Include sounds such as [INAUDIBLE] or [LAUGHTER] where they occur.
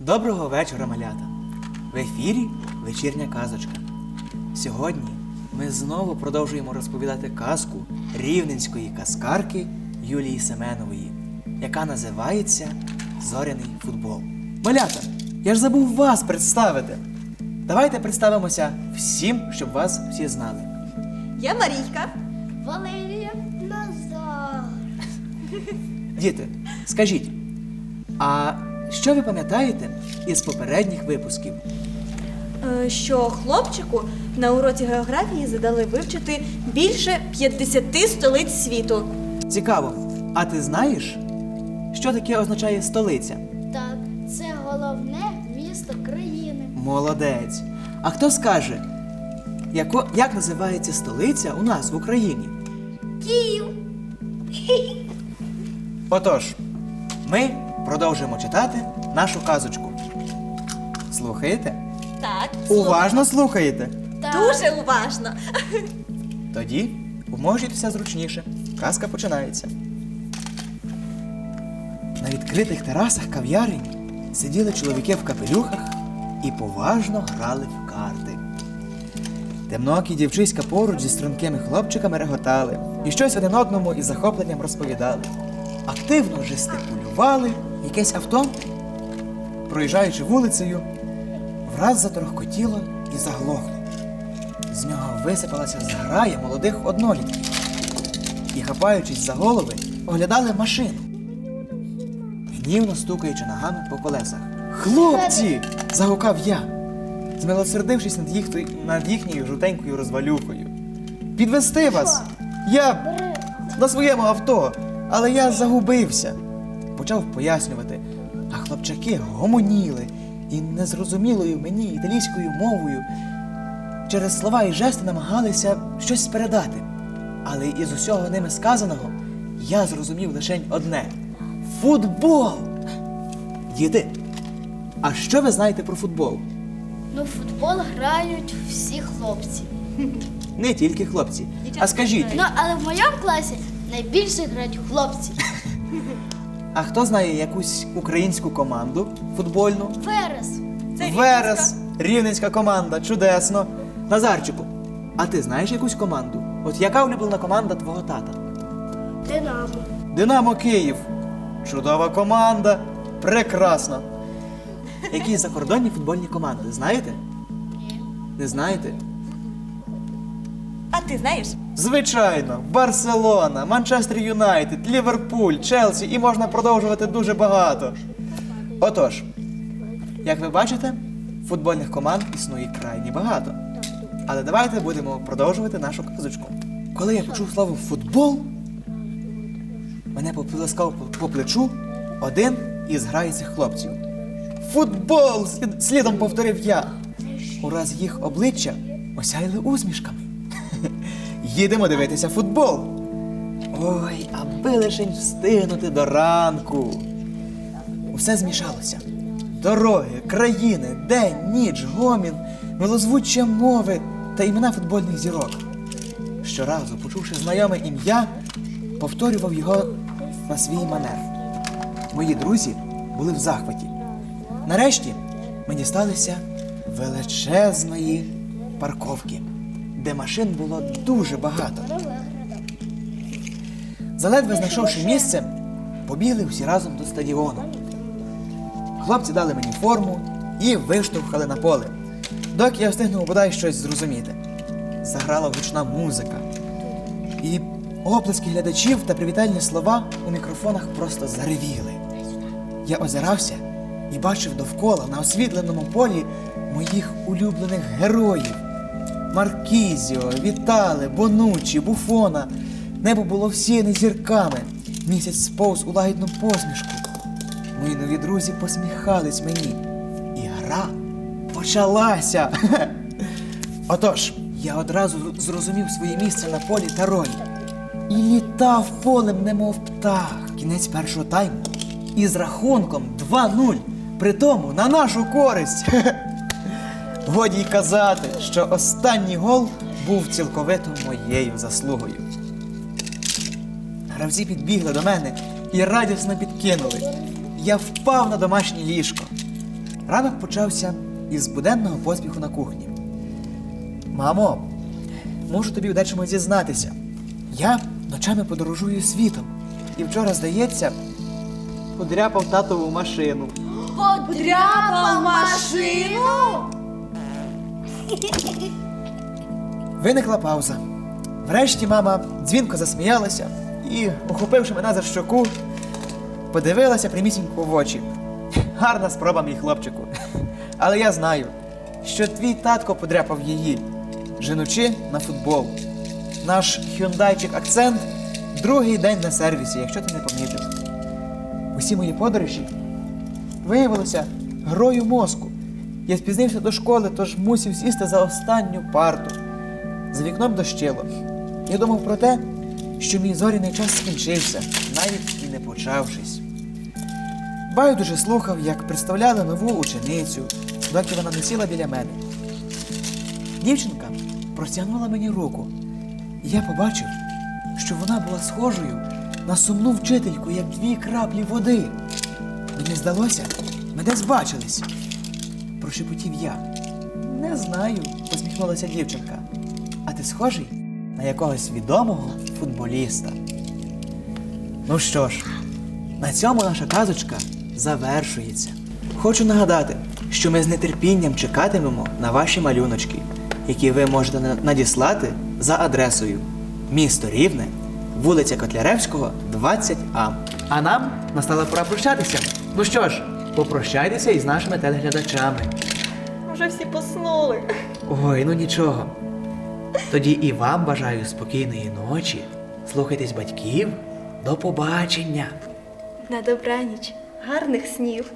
Доброго вечора, малята! В ефірі вечірня казочка. Сьогодні ми знову продовжуємо розповідати казку рівненської казкарки Юлії Семенової, яка називається Зоряний футбол. Малята, я ж забув вас представити. Давайте представимося всім, щоб вас всі знали. Я Марійка. Валерія Назар. Діти, скажіть, а що ви пам'ятаєте із попередніх випусків? Е, Що хлопчику на уроці географії задали вивчити більше 50 столиць світу. Цікаво, а ти знаєш, що таке означає столиця? Так, це головне місто країни. Молодець. А хто скаже, яко, як називається столиця у нас в Україні? Київ. Отож, ми продовжуємо читати нашу казочку. Слухаєте? Так, Уважно слухаєте. Так. дуже уважно. Тоді уможітеся зручніше. Казка починається. На відкритих терасах кав'ярень сиділи чоловіки в капелюхах і поважно грали в карти. Темнокі дівчиська поруч зі стрункими хлопчиками реготали і щось один одному із захопленням розповідали. Активно жестикулювали якесь авто, проїжджаючи вулицею, враз заторохкотіло і заглохло. З нього висипалася зграя молодих однолітків і, хапаючись за голови, оглядали машину, гнівно стукаючи ногами по колесах. Хлопці! загукав я, змилосердившись над, їх, над їхньою жовтенькою розвалюхою. Підвести вас! Я на своєму авто, але я загубився. Почав пояснювати, хлопчаки гомоніли і незрозумілою мені італійською мовою через слова і жести намагалися щось передати. Але із усього ними сказаного я зрозумів лише одне футбол. Діти, а що ви знаєте про футбол? Ну, в футбол грають всі хлопці. [LAUGHS] Не тільки хлопці. А скажіть, Ну, але в моєму класі найбільше грають хлопці. [LAUGHS] а хто знає якусь українську команду футбольну? Верес. Це Верес, рівненська команда, чудесно. Назарчику, а ти знаєш якусь команду? От яка улюблена команда твого тата? Динамо. Динамо Київ. Чудова команда. Прекрасно. [LAUGHS] Які закордонні футбольні команди, знаєте? Ні. Не знаєте? Ти знаєш? Звичайно, Барселона, Манчестер Юнайтед, Ліверпуль, Челсі і можна продовжувати дуже багато. Отож, як ви бачите, футбольних команд існує крайні багато. Але давайте будемо продовжувати нашу казочку. Коли я почув слово футбол, мене поплескав по- плечу один із граючих хлопців. Футбол! слідом повторив я. Ураз їх обличчя осяяли усмішками. Їдемо дивитися футбол. Ой, аби лишень встигнути до ранку. Усе змішалося. Дороги, країни, день, ніч, гомін, милозвуччя мови та імена футбольних зірок. Щоразу, почувши знайоме ім'я, повторював його на свій манер. Мої друзі були в захваті. Нарешті ми дісталися величезної парковки, де машин було дуже багато. Заледве знайшовши місце, побігли всі разом до стадіону. Хлопці дали мені форму і виштовхали на поле, доки я встигнув бодай щось зрозуміти. Заграла гучна музика. І оплески глядачів та привітальні слова у мікрофонах просто заревіли. Я озирався і бачив довкола на освітленому полі моїх улюблених героїв. Маркізіо, Вітале, Бонучі, Буфона. Небо було всіяне зірками. Місяць сповз у лагідну посмішку. Мої нові друзі посміхались мені. І гра почалася. [LAUGHS] Отож, я одразу зрозумів своє місце на полі та ролі. І літав полем, немов птах. Кінець першого тайму. І з рахунком 2-0. Притому на нашу користь. [LAUGHS] Годі й казати, що останній гол був цілковито моєю заслугою. Гравці підбігли до мене і радісно підкинули. Я впав на домашнє ліжко. Ранок почався із буденного поспіху на кухні. Мамо, можу тобі в дечому зізнатися. Я ночами подорожую світом. І вчора, здається, подряпав татову машину. Подряпав машину? Виникла пауза. Врешті мама дзвінко засміялася і, охопивши мене за щоку, подивилася прямісінько в очі. Гарна спроба, мій хлопчику. Але я знаю, що твій татко подряпав її, женучи на футбол. Наш хюндайчик акцент другий день на сервісі, якщо ти не помітив. Усі мої подорожі виявилося грою мозку. Я спізнився до школи, тож мусив сісти за останню парту. За вікном дощило. Я думав про те, що мій зоряний час скінчився, навіть і не почавшись. Байдуже слухав, як представляли нову ученицю, доки вона не сіла біля мене. Дівчинка простягнула мені руку, і я побачив, що вона була схожою на сумну вчительку, як дві краплі води. Мені здалося, ми десь бачились. Прошепотів я. Не знаю, посміхнулася дівчинка. А ти схожий на якогось відомого футболіста. Ну що ж, на цьому наша казочка завершується. Хочу нагадати, що ми з нетерпінням чекатимемо на ваші малюночки, які ви можете надіслати за адресою місто Рівне, вулиця Котляревського, 20А. А нам настала пора прощатися. Ну що ж, попрощайтеся із нашими телеглядачами. Вже всі поснули. Ой, ну нічого. Тоді і вам бажаю спокійної ночі. Слухайтесь батьків. До побачення. На добраніч. Гарних снів.